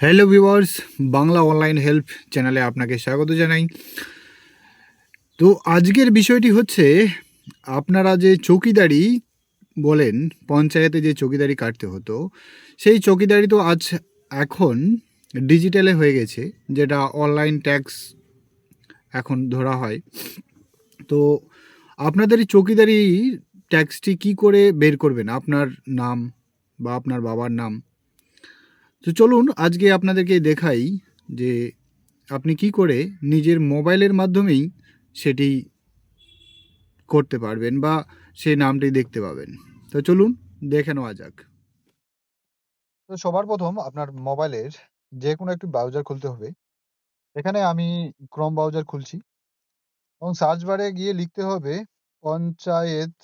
Hello viewers Bangla online help চ্যানেলে আপনাকে স্বাগত জানাই। তো আজকের বিষয়টি হচ্ছে, আপনারা যে চৌকিদারি বলেন, পঞ্চায়েতে যে চৌকিদারি কাটতে হতো, সেই চৌকিদারি তো আজ এখন ডিজিটালে হয়ে গেছে, যেটা অনলাইন ট্যাক্স এখন ধরা হয়। তো আপনাদের চৌকিদারি ট্যাক্সটি কি করে বের করবেন? আপনার নাম বা আপনার বাবার নাম। তো চলুন আজকে আপনাদেরকে দেখাই যে আপনি কি করে নিজের মোবাইলের মাধ্যমেই সেটি করতে পারবেন বা সেই নামটি দেখতে পাবেন। তো চলুন দেখে নেওয়া যাক। তো সবার প্রথম আপনার মোবাইলের যে কোনো একটি ব্রাউজার খুলতে হবে। এখানে আমি ক্রম ব্রাউজার খুলছি। এবং সার্চ বারে গিয়ে লিখতে হবে পঞ্চায়েত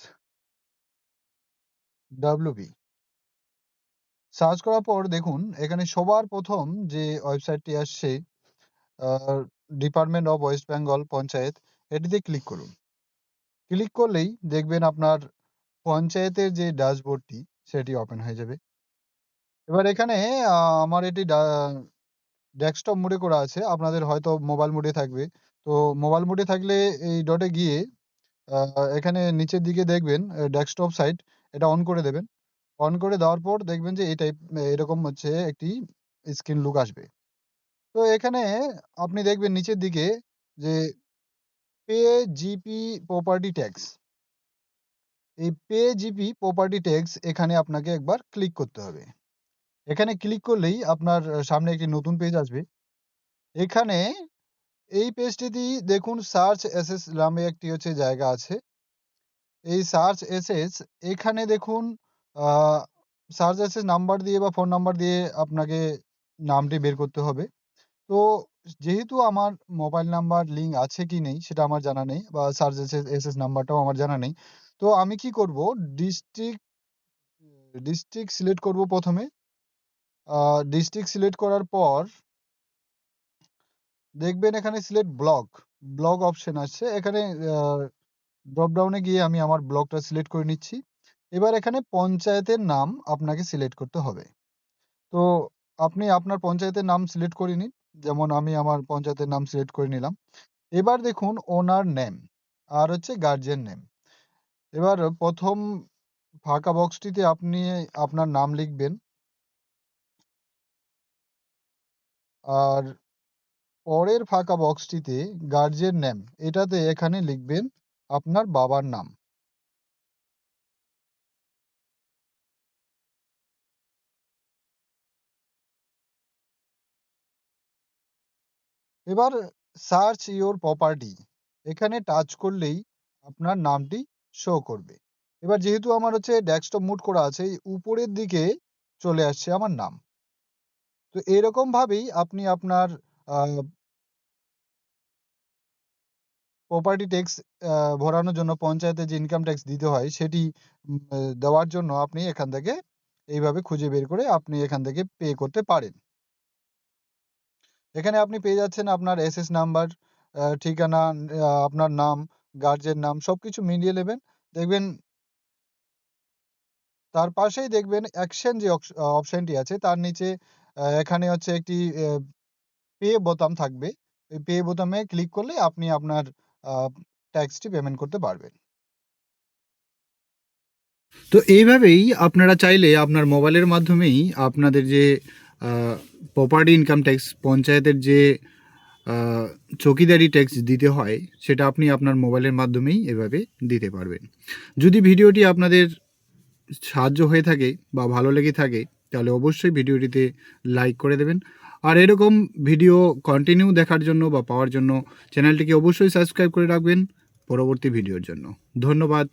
ডাব্লিউবি সার্চ করার পর দেখুন, এখানে সবার প্রথম যে ওয়েবসাইটটি আসছে department of West Bengal panchayat, এটিতে ক্লিক করুন। ক্লিক করলেই দেখবেন আপনার পঞ্চায়েতের যে ড্যাশবোর্ডটি সেটি ওপেন হয়ে যাবে। এবার এখানে আমার এটি ডেস্কটপ মোডে করা আছে। আপনাদের হয়তো মোবাইল মোডে থাকবে। তো মোবাইল মোডে থাকলে এই ডটে গিয়ে এখানে নিচের দিকে দেখবেন ডেস্কটপ সাইট এটা অন করে দেবেন। অন করে দেওয়ার পর দেখবেন যে, এই টাইপ এরকম হচ্ছে একটি স্ক্রিন লুক আসবে। তো এখানে আপনি দেখবেন নিচের দিকে যে পে জিপি প্রপার্টি ট্যাক্স এই পে জিপি প্রপার্টি ট্যাক্স এখানে আপনাকে একবার ক্লিক করতে হবে। এখানে ক্লিক করলেই আপনার সামনে একটি নতুন পেজ আসবে। এখানে এই পেজটিতে দেখুন সার্চ এসএস নামে একটি হচ্ছে জায়গা আছে। এই সার্চ এসএস এখানে দেখুন সার্চ নাম্বার দিয়ে বা ফোন নাম্বার দিয়ে আপনাকে নামটি বের করতে হবে। তো যেহেতু আমার মোবাইল নাম্বার লিঙ্ক আছে কি নেই সেটা আমার জানা নেই বা সার্চ এসএস নাম্বারটাও আমার জানা নেই, তো আমি কি করব? ডিস্ট্রিক্ট ডিস্ট্রিক্ট সিলেক্ট করব প্রথমে। ডিস্ট্রিক্ট সিলেক্ট করার পর দেখবেন এখানে সিলেক্ট ব্লক ব্লক অপশন আছে। এখানে ড্রপ ডাউনে গিয়ে আমি আমার ব্লকটা সিলেক্ট করে নিচ্ছি। এবার এখানে পঞ্চায়েতের নাম আপনাকে সিলেক্ট করতে হবে। তো আপনি আপনার পঞ্চায়েতের নাম সিলেক্ট করে নিন, যেমন আমি আমার পঞ্চায়েতের নাম সিলেক্ট করে নিলাম। এবার দেখুন ওনার নেম আর হচ্ছে গার্জিয়ান নেম এবার প্রথম ফাঁকা বক্সটিতে আপনি আপনার নাম লিখবেন। আর পরের ফাঁকা বক্সটিতে গার্জিয়ান নেম এটাতে এখানে লিখবেন আপনার বাবার নাম। এবার সার্চ ইওর প্রপার্টি এখানে টাচ করলেই আপনার নামটি শো করবে। এবার যেহেতু আমার হচ্ছে ডেস্কটপ মুড করা আছে উপরের দিকে চলে আসছে আমার নাম। তো এরকম ভাবেই আপনি আপনার প্রপার্টি ট্যাক্স ভরানোর জন্য পঞ্চায়েতে যে ইনকাম ট্যাক্স দিতে হয়, সেটি দেওয়ার জন্য আপনি এখান থেকে এইভাবে খুঁজে বের করে আপনি এখান থেকে পে করতে পারেন। এখানে আপনি পেয়ে যাচ্ছেন আপনার এসএস নাম্বার ঠিকানা আপনার নাম গার্জেন নাম, সবকিছু মিলিয়ে নেবেন। দেখবেন তার পাশেই দেখবেন অ্যাকশন যে অপশনটি আছে, তার নিচে এখানে হচ্ছে একটি পে বোতাম থাকবে। এই পে বোতামে ক্লিক করলে আপনি আপনার ট্যাক্সটি পেমেন্ট করতে পারবেন। তো এইভাবেই আপনারা চাইলে আপনার মোবাইলের মাধ্যমেই আপনাদের যে প্রপার্টি ইনকাম ট্যাক্স পঞ্চায়েতের যে চৌকিদারি ট্যাক্স দিতে হয়, সেটা আপনি আপনার মোবাইলের মাধ্যমেই এভাবে দিতে পারবেন। যদি ভিডিওটি আপনাদের সাহায্য হয়ে থাকে বা ভালো লেগে থাকে, তাহলে অবশ্যই ভিডিওটিতে লাইক করে দেবেন। আর এরকম ভিডিও কন্টিনিউ দেখার জন্য বা পাওয়ার জন্য চ্যানেলটিকে অবশ্যই সাবস্ক্রাইব করে রাখবেন। পরবর্তী ভিডিওর জন্য। ধন্যবাদ।